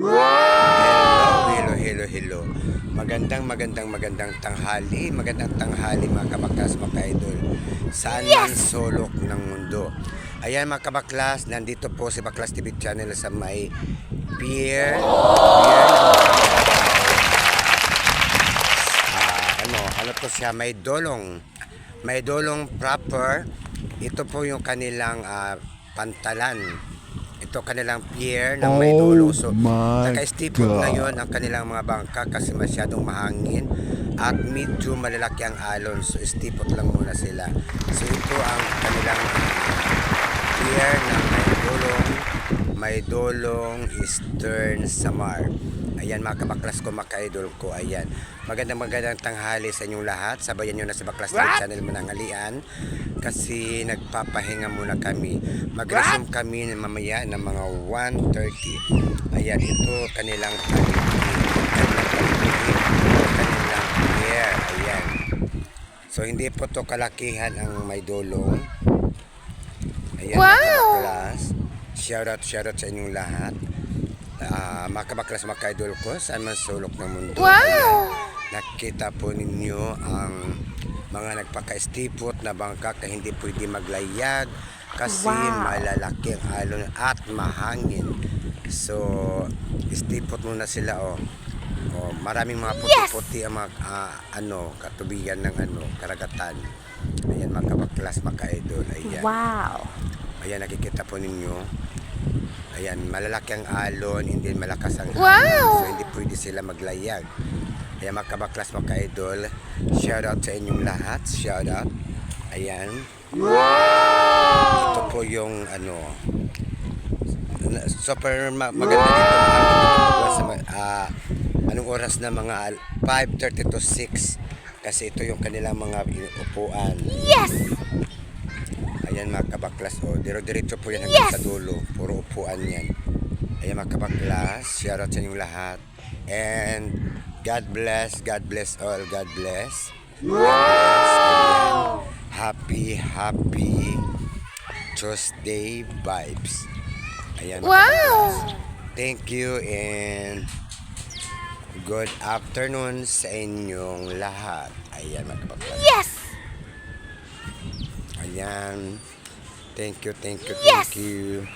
Hello, hello, hello, hello. Magandang, magandang, magandang tanghali. Magandang tanghali mga kabaklas, mga ka-idol. Saan man sulok ng mundo. Ayan mga kabaklas, nandito po si Baklas TV channel sa may pier. Pier. Ah, ano, ano to siya, may dolong. May dolong proper. Ito po yung kanilang ah, pantalan. Ito kanilang pier ng may Oh my naka-stipple God. ngayon ang kanilang mga bangka kasi masyadong mahangin at medyo malalaki ang alon. So, stipot lang muna sila. So, ito ang kanilang pier may dolong may dolong Eastern Samar. Ayan mga kabaklas ko, mga ka-idol ko. Ayan. Magandang magandang tanghali sa inyong lahat. Sabayan nyo na sa Baklas TV channel Manangalian. Kasi nagpapahinga muna kami. Mag-resume kami mamaya ng mga 1.30. Ayan, ito kanilang kanilang pier. Ayan. So hindi po to kalakihan ang may dolong. Ayan, Wow! mga. Shoutout, shoutout sa inyong lahat. Ah, mga kabaklas, mga ka-idol ko, saan man sulok ng mundo. Wow! Nakita po ninyo ang mga nagpaka-stipot na bangka na hindi pwede maglayag kasi Wow. malalaki ang alon at mahangin. So, stipot muna sila oh. Oh, maraming mga puti-puti ang mga ah, ano, katubigan ng ano, karagatan. Ayan mga kabaklas, mga ka-idol. Ayan. Wow. Ayan, nakikita po ninyo. Ayan, malalaki ang alon, hindi malakas ang hangin. Wow! So, hindi pwede sila maglayag. Ayan, mga kabaklas, mga ka-idol. Shout out sa inyong lahat. Shout out. Ayan. Ito po yung ano, super ma- maganda dito mga sa ma- ah, anong oras na mga al- 5.30 to 6 kasi ito yung kanilang mga upuan Yes! Ayan mga kabaklas, o diro-diretso po yan hanggang Yes! sa dulo. Puro upuan yan. Ayan mga kabaklas, shoutout sa inyong lahat. And God bless, God bless all, God bless. Bless. Ayan. Happy, happy Tuesday vibes. Ayan. Wow! kabaklas. Thank you and good afternoon sa inyong lahat. Ayan mga kabaklas. Yes! Ayan. Thank you, thank you, Yes! thank you.